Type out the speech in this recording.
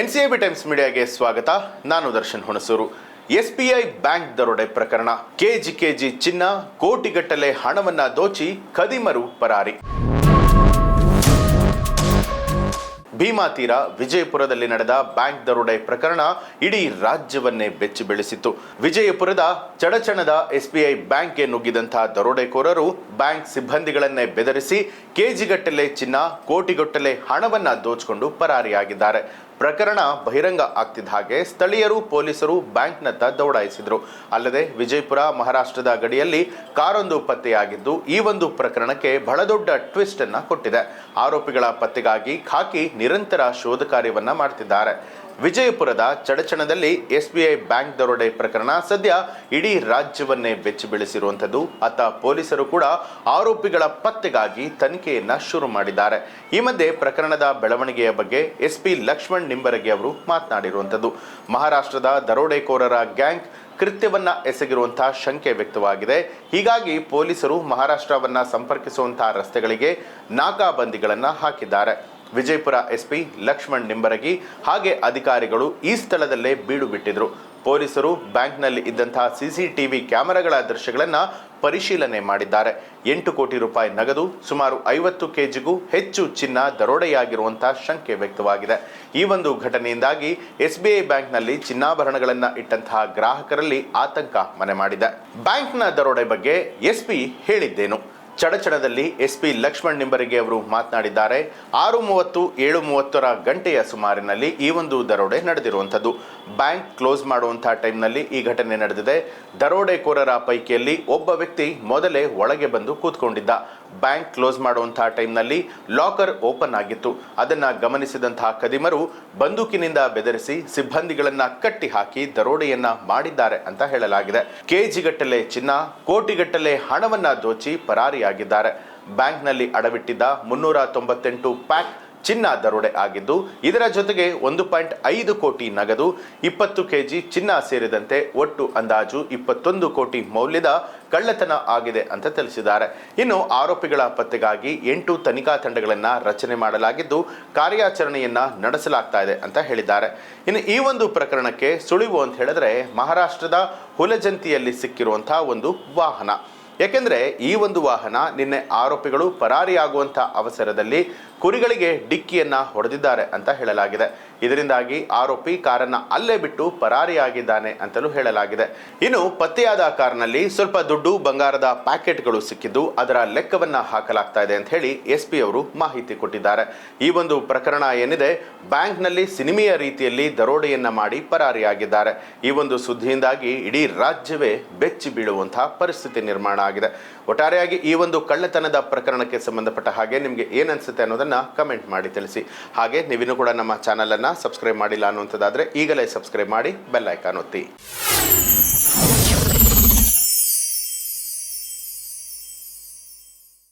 ಎನ್ಸಿಎಬಿ times ಮೀಡಿಯಾಗೆ ಸ್ವಾಗತ. ನಾನು ದರ್ಶನ್ ಹುಣಸೂರು. ಎಸ್ಬಿಐ ಬ್ಯಾಂಕ್ ದರೋಡೆ ಪ್ರಕರಣ. ಕೆಜಿ ಕೆಜಿ ಚಿನ್ನ, ಕೋಟಿಗಟ್ಟಲೆ ಹಣವನ್ನ ದೋಚಿ ಕದಿಮರು ಪರಾರಿ. ಭೀಮಾ ತೀರ ವಿಜಯಪುರದಲ್ಲಿ ನಡೆದ ಬ್ಯಾಂಕ್ ದರೋಡೆ ಪ್ರಕರಣ ಇಡೀ ರಾಜ್ಯವನ್ನೇ ಬೆಚ್ಚಿ ಬೆಳೆಸಿತ್ತು. ವಿಜಯಪುರದ ಚಡಚಣದ ಎಸ್ಬಿಐ ಬ್ಯಾಂಕ್ಗೆ ನುಗ್ಗಿದಂತಹ ದರೋಡೆಕೋರರು ಬ್ಯಾಂಕ್ ಸಿಬ್ಬಂದಿಗಳನ್ನೇ ಬೆದರಿಸಿ, ಕೆಜಿಗಟ್ಟಲೆ ಚಿನ್ನ, ಕೋಟಿಗಟ್ಟಲೆ ಹಣವನ್ನ ದೋಚಿಕೊಂಡು ಪರಾರಿಯಾಗಿದ್ದಾರೆ. ಪ್ರಕರಣ ಬಹಿರಂಗ ಆಗ್ತಿದ್ದ ಹಾಗೆ ಸ್ಥಳೀಯರು ಪೊಲೀಸರು ಬ್ಯಾಂಕ್ನತ್ತ ದೌಡಾಯಿಸಿದರು. ಅಲ್ಲದೆ ವಿಜಯಪುರ, ಮಹಾರಾಷ್ಟ್ರದ ಗಡಿಯಲ್ಲಿ ಕಾರೊಂದು ಪತ್ತೆಯಾಗಿದ್ದು, ಈ ಒಂದು ಪ್ರಕರಣಕ್ಕೆ ಬಹಳ ದೊಡ್ಡ ಟ್ವಿಸ್ಟ್ ಅನ್ನ ಕೊಟ್ಟಿದೆ. ಆರೋಪಿಗಳ ಪತ್ತೆಗಾಗಿ ಖಾಕಿ ನಿರಂತರ ಶೋಧ ಕಾರ್ಯವನ್ನ ಮಾಡ್ತಿದ್ದಾರೆ. ವಿಜಯಪುರದ ಚಡಚಣದಲ್ಲಿ ಎಸ್ಬಿಐ ಬ್ಯಾಂಕ್ ದರೋಡೆ ಪ್ರಕರಣ ಸದ್ಯ ಇಡೀ ರಾಜ್ಯವನ್ನೇ ಬೆಚ್ಚಿ ಬೀಳಿಸಿರುವಂಥದ್ದು. ಅತ್ತ ಪೊಲೀಸರು ಕೂಡ ಆರೋಪಿಗಳ ಪತ್ತೆಗಾಗಿ ತನಿಖೆಯನ್ನ ಶುರು ಮಾಡಿದ್ದಾರೆ. ಈ ಮಧ್ಯೆ ಪ್ರಕರಣದ ಬೆಳವಣಿಗೆಯ ಬಗ್ಗೆ ಎಸ್ಪಿ ಲಕ್ಷ್ಮಣ್ ನಿಂಬರಗಿ ಅವರು ಮಾತನಾಡಿರುವಂಥದ್ದು. ಮಹಾರಾಷ್ಟ್ರದ ದರೋಡೆಕೋರರ ಗ್ಯಾಂಗ್ ಕೃತ್ಯವನ್ನ ಎಸಗಿರುವಂತಹ ಶಂಕೆ ವ್ಯಕ್ತವಾಗಿದೆ. ಹೀಗಾಗಿ ಪೊಲೀಸರು ಮಹಾರಾಷ್ಟ್ರವನ್ನ ಸಂಪರ್ಕಿಸುವಂತಹ ರಸ್ತೆಗಳಿಗೆ ನಾಕಾಬಂದಿಗಳನ್ನ ಹಾಕಿದ್ದಾರೆ. ವಿಜಯಪುರ ಎಸ್ಪಿ ಲಕ್ಷ್ಮಣ್ ನಿಂಬರಗಿ ಹಾಗೆ ಅಧಿಕಾರಿಗಳು ಈ ಸ್ಥಳದಲ್ಲೇ ಬೀಡು ಬಿಟ್ಟಿದ್ರು. ಪೊಲೀಸರು ಬ್ಯಾಂಕ್ನಲ್ಲಿ ಇದ್ದಂತಹ ಸಿಸಿಟಿವಿ ಕ್ಯಾಮೆರಾಗಳ ದೃಶ್ಯಗಳನ್ನು ಪರಿಶೀಲನೆ ಮಾಡಿದ್ದಾರೆ. ಎಂಟು ಕೋಟಿ ರೂಪಾಯಿ ನಗದು, ಸುಮಾರು ಐವತ್ತು ಕೆಜಿಗೂ ಹೆಚ್ಚು ಚಿನ್ನ ದರೋಡೆಯಾಗಿರುವಂತಹ ಶಂಕೆ ವ್ಯಕ್ತವಾಗಿದೆ. ಈ ಒಂದು ಘಟನೆಯಿಂದಾಗಿ ಎಸ್ಬಿಐ ಬ್ಯಾಂಕ್ನಲ್ಲಿ ಚಿನ್ನಾಭರಣಗಳನ್ನು ಇಟ್ಟಂತಹ ಗ್ರಾಹಕರಲ್ಲಿ ಆತಂಕ ಮನೆ ಮಾಡಿದೆ. ಬ್ಯಾಂಕ್ನ ದರೋಡೆ ಬಗ್ಗೆ ಎಸ್ಪಿ ಹೇಳಿದ್ದೇನು? ಚಡಚಣದಲ್ಲಿ ಎಸ್ಪಿ ಲಕ್ಷ್ಮಣ್ ನಿಂಬರಿಗೆ ಅವರು ಮಾತನಾಡಿದ್ದಾರೆ. ಆರು ಮೂವತ್ತು, ಏಳು ಮೂವತ್ತರ ಗಂಟೆಯ ಸುಮಾರಿನಲ್ಲಿ ಈ ಒಂದು ದರೋಡೆ ನಡೆದಿರುವಂಥದ್ದು. ಬ್ಯಾಂಕ್ ಕ್ಲೋಸ್ ಮಾಡುವಂತಹ ಟೈಮ್ನಲ್ಲಿ ಈ ಘಟನೆ ನಡೆದಿದೆ. ದರೋಡೆಕೋರರ ಪೈಕಿಯಲ್ಲಿ ಒಬ್ಬ ವ್ಯಕ್ತಿ ಮೊದಲೇ ಒಳಗೆ ಬಂದು ಕೂತ್ಕೊಂಡಿದ್ದ. ಬ್ಯಾಂಕ್ ಕ್ಲೋಸ್ ಮಾಡುವಂತಹ ಟೈಮ್ನಲ್ಲಿ ಲಾಕರ್ ಓಪನ್ ಆಗಿತ್ತು. ಅದನ್ನ ಗಮನಿಸಿದಂತಹ ಕದಿಮರು ಬಂದೂಕಿನಿಂದ ಬೆದರಿಸಿ ಸಿಬ್ಬಂದಿಗಳನ್ನ ಕಟ್ಟಿ ಹಾಕಿ ದರೋಡೆಯನ್ನ ಮಾಡಿದ್ದಾರೆ ಅಂತ ಹೇಳಲಾಗಿದೆ. ಕೆಜಿಗಟ್ಟಲೆ ಚಿನ್ನ, ಕೋಟಿಗಟ್ಟಲೆ ಹಣವನ್ನ ದೋಚಿ ಪರಾರಿಯಾಗಿದ್ದಾರೆ. ಬ್ಯಾಂಕ್ನಲ್ಲಿ ಅಡವಿಟ್ಟಿದ್ದ ಮುನ್ನೂರ ತೊಂಬತ್ತೆಂಟು ಪ್ಯಾಕ್ ಚಿನ್ನ ದರೋಡೆ ಆಗಿದ್ದು, ಇದರ ಜೊತೆಗೆ ಒಂದು ಪಾಯಿಂಟ್ ಐದು ಕೋಟಿ ನಗದು, ಇಪ್ಪತ್ತು ಕೆಜಿ ಚಿನ್ನ ಸೇರಿದಂತೆ ಒಟ್ಟು ಅಂದಾಜು ಇಪ್ಪತ್ತೊಂದು ಕೋಟಿ ಮೌಲ್ಯದ ಕಳ್ಳತನ ಆಗಿದೆ ಅಂತ ತಿಳಿಸಿದ್ದಾರೆ. ಇನ್ನು ಆರೋಪಿಗಳ ಪತ್ತೆಗಾಗಿ ಎಂಟು ತನಿಖಾ ತಂಡಗಳನ್ನು ರಚನೆ ಮಾಡಲಾಗಿದ್ದು, ಕಾರ್ಯಾಚರಣೆಯನ್ನ ನಡೆಸಲಾಗ್ತಾ ಇದೆ ಅಂತ ಹೇಳಿದ್ದಾರೆ. ಇನ್ನು ಈ ಒಂದು ಪ್ರಕರಣಕ್ಕೆ ಸುಳಿವು ಅಂತ ಹೇಳಿದ್ರೆ ಮಹಾರಾಷ್ಟ್ರದ ಹುಲಜಂತಿಯಲ್ಲಿ ಸಿಕ್ಕಿರುವಂತಹ ಒಂದು ವಾಹನ. ಯಾಕೆಂದ್ರೆ ಈ ಒಂದು ವಾಹನ ನಿನ್ನೆ ಆರೋಪಿಗಳು ಪರಾರಿಯಾಗುವಂಥ ಅವಸರದಲ್ಲಿ ಕುರಿಗಳಿಗೆ ಡಿಕ್ಕಿಯನ್ನು ಹೊಡೆದಿದ್ದಾರೆ ಅಂತ ಹೇಳಲಾಗಿದೆ. ಇದರಿಂದಾಗಿ ಆರೋಪಿ ಕಾರನ್ನು ಅಲ್ಲೇ ಬಿಟ್ಟು ಪರಾರಿಯಾಗಿದ್ದಾನೆ ಅಂತಲೂ ಹೇಳಲಾಗಿದೆ. ಇನ್ನು ಪತ್ತೆಯಾದ ಕಾರ್ನಲ್ಲಿ ಸ್ವಲ್ಪ ದುಡ್ಡು, ಬಂಗಾರದ ಪ್ಯಾಕೆಟ್ಗಳು ಸಿಕ್ಕಿದ್ದು ಅದರ ಲೆಕ್ಕವನ್ನ ಹಾಕಲಾಗ್ತಾ ಇದೆ ಅಂತ ಹೇಳಿ ಎಸ್ ಪಿ ಅವರು ಮಾಹಿತಿ ಕೊಟ್ಟಿದ್ದಾರೆ. ಈ ಒಂದು ಪ್ರಕರಣ ಏನಿದೆ, ಬ್ಯಾಂಕ್ನಲ್ಲಿ ಸಿನಿಮೆಯ ರೀತಿಯಲ್ಲಿ ದರೋಡೆಯನ್ನ ಮಾಡಿ ಪರಾರಿಯಾಗಿದ್ದಾರೆ. ಈ ಒಂದು ಸುದ್ದಿಯಿಂದಾಗಿ ಇಡೀ ರಾಜ್ಯವೇ ಬೆಚ್ಚಿ ಬೀಳುವಂತಹ ಪರಿಸ್ಥಿತಿ ನಿರ್ಮಾಣ ಆಗಿದೆ. ಒಟ್ಟಾರೆಯಾಗಿ ಈ ಒಂದು ಕಳ್ಳತನದ ಪ್ರಕರಣಕ್ಕೆ ಸಂಬಂಧಪಟ್ಟ ಹಾಗೆ ನಿಮಗೆ ಏನನ್ಸುತ್ತೆ ಅನ್ನೋದನ್ನ ಕಮೆಂಟ್ ಮಾಡಿ ತಿಳಿಸಿ. ಹಾಗೆ ನೀವಿನ್ನೂ ಕೂಡ ನಮ್ಮ ಚಾನಲ್ ಸಬ್ಸ್ಕ್ರೈಬ್ ಮಾಡಿಲ್ಲ ಅನ್ನುವಂಥದ್ದಾದರೆ ಈಗಲೇ ಸಬ್ಸ್ಕ್ರೈಬ್ ಮಾಡಿ ಬೆಲ್ ಐಕಾನ್ ಒತ್ತಿ.